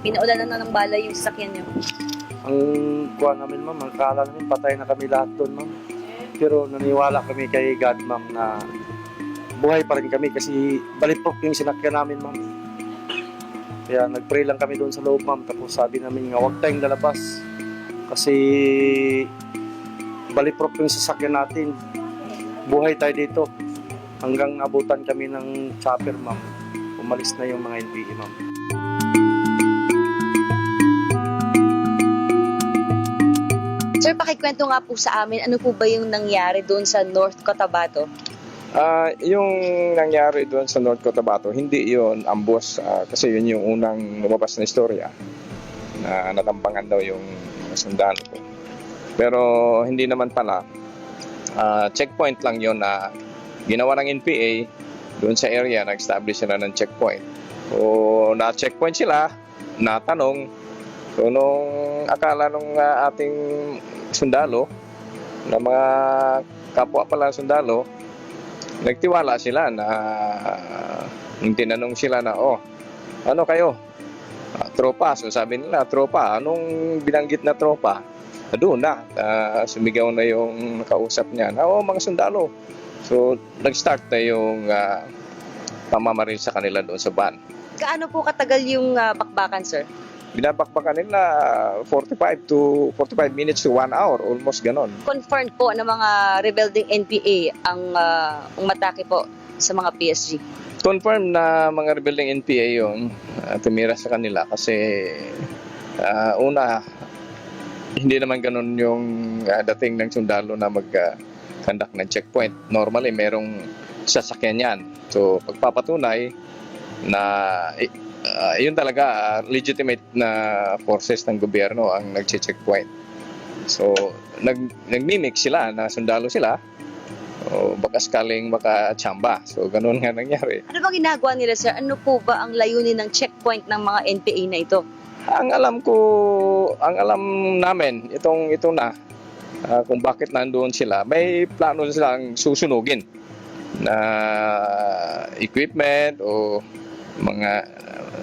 pinaulanan na ng bala yung sasakyan niyo. Ang kuha namin ma'am, ang kala namin patay na kami lahat doon ma'am. Pero naniwala kami kay God ma'am na buhay pa rin kami kasi baliprok yung sinakyan namin ma'am. Kaya nag-pray lang kami doon sa loob ma'am. Tapos sabi namin nga huwag tayong lalabas. Kasi baliprok yung sasakyan natin. Buhay tayo dito. Hanggang abutan kami ng chopper ma'am. Umalis na yung mga NPE ma'am. Sir, pakikwento nga po sa amin, ano po ba yung nangyari doon sa North Cotabato? Ah, yung nangyari doon sa North Cotabato, hindi yon ambush ah, kasi yun yung unang lumabas na istorya na natampangan daw yung sundalo ko. Pero hindi naman pala. Ah, checkpoint lang yon na ginawa ng NPA doon sa area, nag-establish sila ng checkpoint. O na-checkpoint sila, natanong, so nung akala nung ah, ating sundalo, na mga kapwa pala sundalo, nagtiwala sila na nung tinanong sila na oh ano kayo? Ah, tropa. So sabi nila tropa anong binanggit na tropa? Ah, doon na Ah, sumigaw na yung kausap niya na oh mga sundalo. So nag-start na yung ah, pamamaril sa kanila doon sa van. Gaano po katagal yung ah, bakbakan, sir? Binabakbakan nila 45 to 45 minutes to 1 hour almost ganon Confirmed po ng mga rebelding NPA ang ah, umatake po sa mga PSG. confirm na mga rebuilding NPA yung uh, tumira sa kanila kasi ah, una hindi naman ganun yung ah, dating ng sundalo na mag ah, conduct ng checkpoint. Normally merong sasakyan yan. So pagpapatunay na eh, ah, yun talaga ah, legitimate na forces ng gobyerno ang nagche-checkpoint. So nag nagmimik sila na sundalo sila o baka sakaling makachamba. So ganun nga nangyari. Ano bang ginagawa nila, sir? Ano po ba ang layunin ng checkpoint ng mga NPA na ito? Ang alam ko, ang alam namin, itong ito na, ah, kung bakit nandoon sila, may plano silang susunugin na equipment o mga,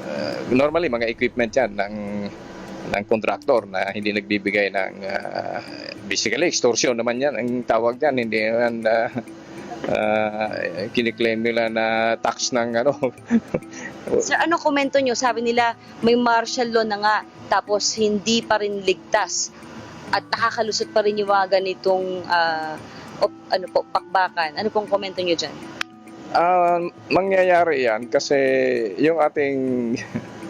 ah, normally mga equipment yan ng ng contractor na hindi nagbibigay ng ah, basically extortion naman yan ang tawag yan hindi naman ah, ah, kiniklaim nila na tax ng ano Sir, ano komento nyo? Sabi nila, may martial law na nga, tapos hindi pa rin ligtas. At nakakalusot pa rin yung mga ganitong ah, op- ano po, pakbakan. Ano pong komento nyo dyan? Ah, mangyayari yan kasi yung ating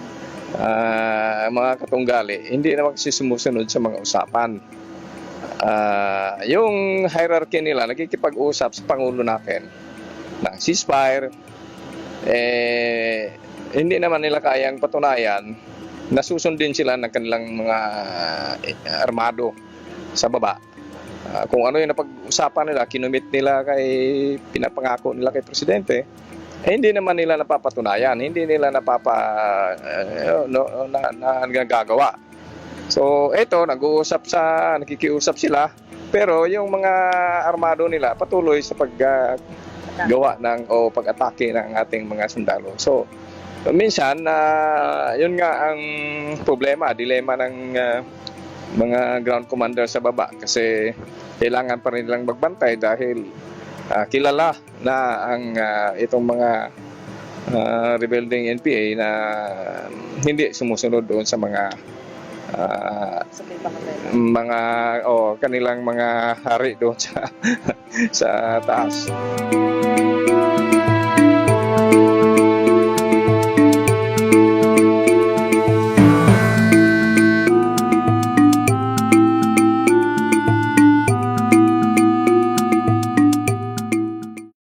ah, mga katunggali hindi naman kasi sumusunod sa mga usapan. Ah, yung hierarchy nila nakikipag-usap sa pangulo natin ng ceasefire eh hindi naman nila kayang patunayan na susundin sila ng kanilang mga eh, armado sa baba. Ah, kung ano yung napag-usapan nila, kinumit nila kay pinapangako nila kay presidente, eh, hindi naman nila napapatunayan, hindi nila napapa eh, no, na, na, nagagawa. So, eto, nag-uusap sa, nakikiusap sila, pero yung mga armado nila patuloy sa paggawa ng o pag-atake ng ating mga sundalo. So, minsan na yun nga ang problema, dilema ng ah, mga ground commander sa baba kasi kailangan pa rin nilang magbantay dahil ah, kilala na ang ah, itong mga ah, rebuilding NPA na hindi sumusunod doon sa mga ah, mga oh, kanilang mga hari doon sa sa taas.